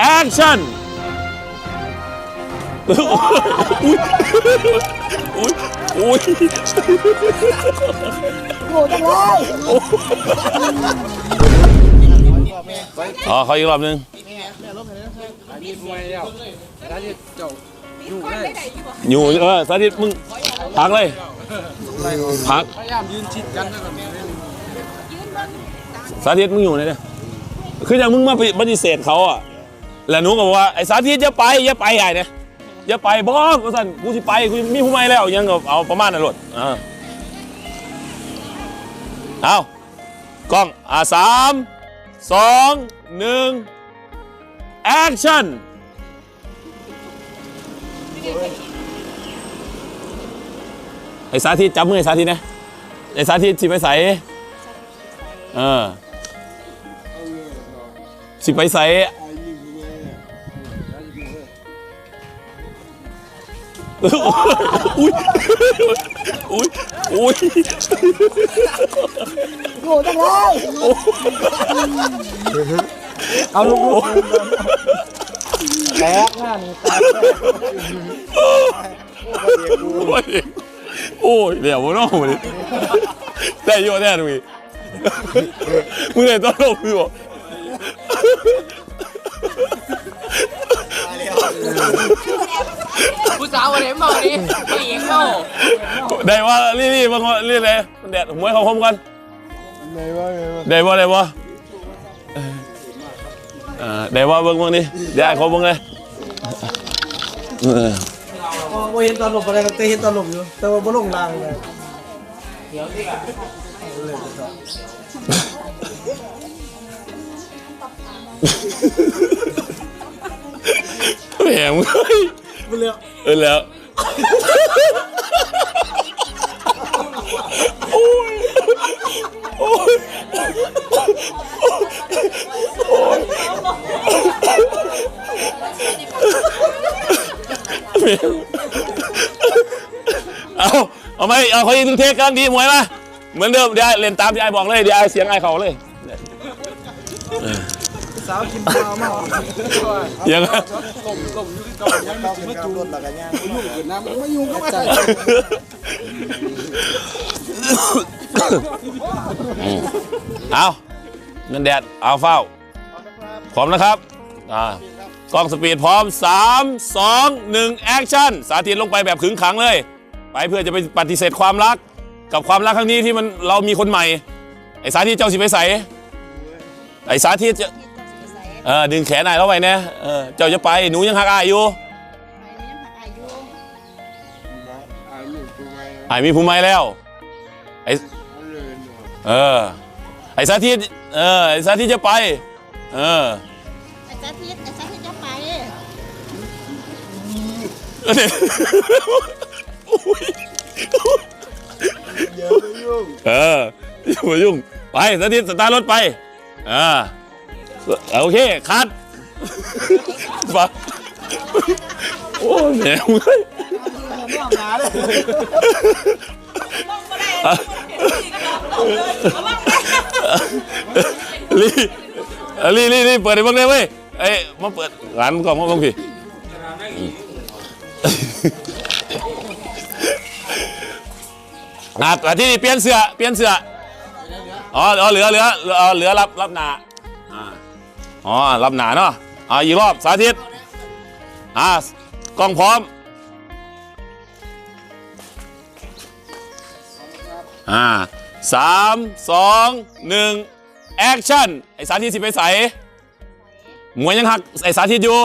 แอคชั่นอุ้ยอุ้ยโง่จังเลยอ๋อเขาอีกรอบหนึงมีมวยแล้วแล้วที่เจ้าอยู่ได้อยู่เออสาธิตมึงพักเลยพัก พยายามยืนชิดกันนะครับสาธิตมึงอยู่ไหนเนี่ย คืออย่างมึงมาปฏิเสธเขาอะ แล้วหนูก็บอกว่าไอ้สาธิตอย่าไปอย่าไปใหญ่เนี่ยอย่าไปบอสกูสั่นกูสิไปกูมีผู้ใหม่แล้วยังก็เอาประมาณนั้นหลดอ่าเอากล้องอ่าสามสองหนึ่งแอคชั่นไอ้สาธิตจับมือไอ้สาธิตนะไอ้สาธิตสิไปใส่เออสิไปใส่ อุ้ยอุ้ยอุ้ยโง่จังเลยเอาลูกแตกหน้านี่ตายโอ้ยโอ้ยเดี๋ยวมึงน้องมึงแต่โยแน่ดูอีกมึงเลยต้องลงพี่บอก ผู้สาววันไหนเมาดิผู้หญิงเมาได้ว่ารีบๆบางคนรีบเลยมันแดดหมวยเขาคมกันไหนว่าไงวะได้บ่ได้บ่เออได้ว่าเบิ่งเบิ่งดิเดี๋ยวให้เขาเบิ่งเลยเออโอ้เห็นตอนหลบอะไรครับแต่เห็นตอนหลบอยู่ แต่ว่าบ่ลงรางเลยแห มมึงเฮ้ยบ่เลือกเออแล้วเอาเอาไหมเอาเขายิงทุกเทคกำลังดีหมวยมาเหมือนเดิมเดี๋ยวเล่นตามที่ไอ้บอกเลยเดี๋ยวไอ้เสียงไอ้เขาเลย สาวกินปลาเมายังไงหล่มหล่มอยู่ที่เก่ายังไม่จูนหลักกันยังยุ่งกันนะมันไม่ยุ่งก็ไม่ใช่เอาเงินแดดเอาเฝ้า พร้อมนะครับอ่ากล้องสปีดพร้อม 3 2 1 แอคชั่น สาธิตลงไปแบบขึงขังเลย ไปเพื่อจะไปปฏิเสธความรัก กับความรักครั้งนี้ที่มันเรามีคนใหม่ ไอ้สาธิตเจ้าสิไปใส่ไอ้สาธิตจะ เออดึงแขนนายเข้าไปเนี่ยเออเจ้าจะไปหนูยังหักอายอยู่ไอ้มีผู้ใหม่แล้วไอ้เออไอ้สาธิตเออไอ้สาธิตจะไป เออไอ้สาธิตไอ้สาธิตจะไปเอออย่ามายุ่งไปสถิตสตาร์ทรถไปอ่า โอเคคัดไปโอ้ยแหมมึงเฮ้ยรีรีรีรีเปิดให้บ้างได้เว้ยเอ้ยมาเปิดร้านก่อนมาบ้างพี่อะแต่ที่นี่เปลี่ยนเสื้อเปลี่ยนเสื้ออ๋ออ๋อเหลือเหลืออ๋อเหลือรับรับหนาอ่า อ๋อรับหนาเนาะอ่าอีกรอบสาธิตอ่ากล้องพร้อมอ่าสามสองหนึ่งแอคชั่นไอสาธิตสิไปใส่หมวยยังหักไอสาธิตอยู่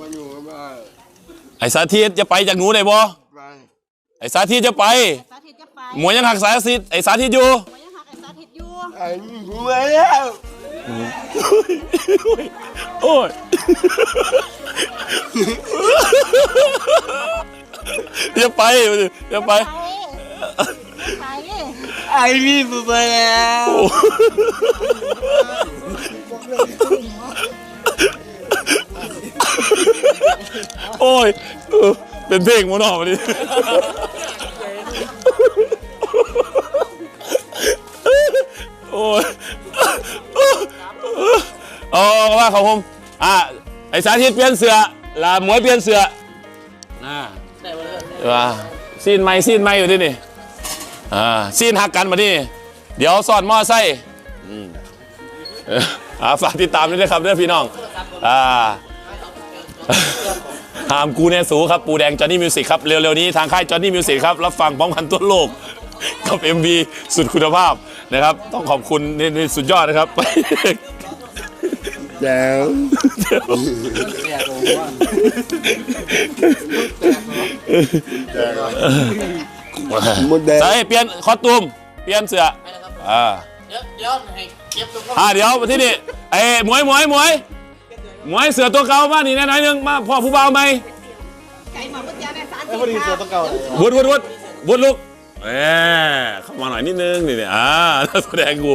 มาอยู่กับบ้านไอสาธิตจะไปจากหนูได้บ่ ไปไอสาธิตจะไป สาธิตจะไปหมวยยังหักสาธิตไอสาธิตอยู่ หมอยังหักไอ้สาธิตอยู่ไอ้มีผัวแล้วโอ้ยอย่าไปอย่าไปไปไปไอ้มีผัวแล้วโอ้ยเออเป็นเพลงมันออกมาดิ เอาว่าเขาผมอะไอสาธิตเปลี่ยนเสือลาหมวยเปลี่ยนเสืออ่าว่าซีนไม่ซีนไม่อยู่ที่นี่อ่าซีนหักกันมาดิเดี๋ยวสอนมอไซค์อืมเอออ่าฝากติดตามด้วยนะครับเด้อพี่น้องอ่าหามกูแนสูครับ ปูแดงจอ h นนี่มิวสิกครับ เร็วๆนี้ทางค่ายจอ h นนี่มิวสิกครับ รับฟังพร้อมกันทั่วโลก กับ MV สุดคุณภาพนะครับ ต้องขอบคุณนี่นี่สุดยอดนะครับ แจ๋วหมดแดงใส่เปลี่ยนคอสตูม เปลี่ยนเสื้ออ่าเดี๋ยวเดี๋ยวให้เก็บตัวอ่าเดี๋ยวมาที่นี่ไอ้หมวยหมวยหมวยหมวยเสือตัวเก่ามานี่แน่หน่อยหนึงมาพ่อผู้เบ่าไหมไก่หมาเมื่อกี้ในสาธิตพอดีเสือตัวเก่าวุดวุดวุดวุดลุกแหมเข้ามาหน่อยนิดนึงนี่เนี่ยอ่าแสดงกู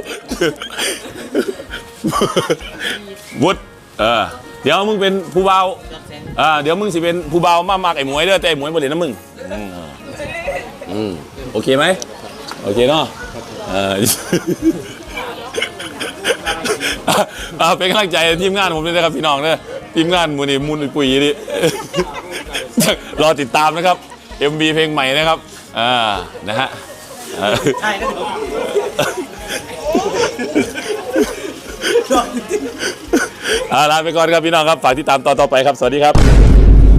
วุดเออเดี๋ยวมึงเป็นผู้เบาวอ่าเดี๋ยวมึงสิเป็นผู้เบาวมากมากไอ้หมวยเด้อแต่ไอ้หมวยบ่เล่นน้ำมึงอืมอืมโอเคไหมโอเคเนาะเออ อ่าเป็นกำลังใจทีมงานผมด้วยนะครับพี่น้องเนอะทีมงานมูนี่มูนปุ๋ยนี่รอติดตามนะครับ MV เพลงใหม่นะครับอ่านะฮะเออ เอาลาไปก่อนครับพี่น้องครับฝากติดตามตอนต่อไปครับสวัสดีครับ